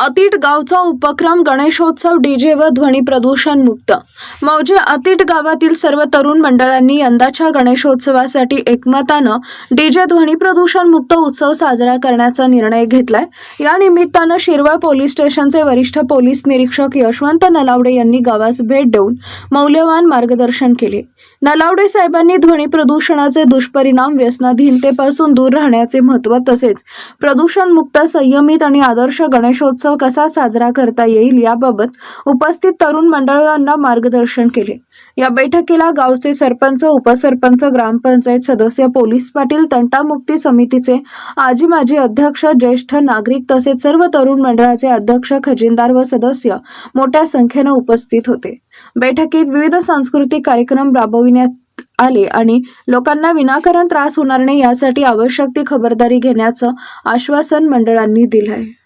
अतीट गावचा उपक्रम गणेशोत्सव डीजे व ध्वनी प्रदूषण मुक्त. मौजे अतीट गावातील सर्व तरुण मंडळांनी यंदाच्या गणेशोत्सवासाठी एकमतानं डीजे ध्वनी प्रदूषण मुक्त उत्सव साजरा करण्याचा निर्णय घेतलाय. या निमित्तानं शिरवळ पोलीस स्टेशनचे वरिष्ठ पोलीस निरीक्षक यशवंत नलावडे यांनी गावास भेट देऊन मौल्यवान मार्गदर्शन केले. नलावडे साहेबांनी ध्वनी प्रदूषणाचे दुष्परिणाम व्यसनाधीनतेपासून दूर राहण्याचे महत्त्व तसेच प्रदूषणमुक्त संयमित आणि आदर्श गणेशोत्सव कसा साजरा करता येईल याबाबत उपस्थित तरुण मंडळांना मार्गदर्शन केले. या बैठकीला गावचे सरपंच उपसरपंच ग्रामपंचायत सदस्य पोलीस पाटील तंटामुक्ती समितीचे आजी माजी अध्यक्ष ज्येष्ठ नागरिक तसेच सर्व तरुण मंडळाचे अध्यक्ष खजिनदार व सदस्य मोठ्या संख्येनं उपस्थित होते. बैठकीत विविध सांस्कृतिक कार्यक्रम राबविण्यात आले आणि लोकांना विनाकारण त्रास होणार नाही यासाठी आवश्यक ती खबरदारी घेण्याचं आश्वासन मंडळांनी दिलं आहे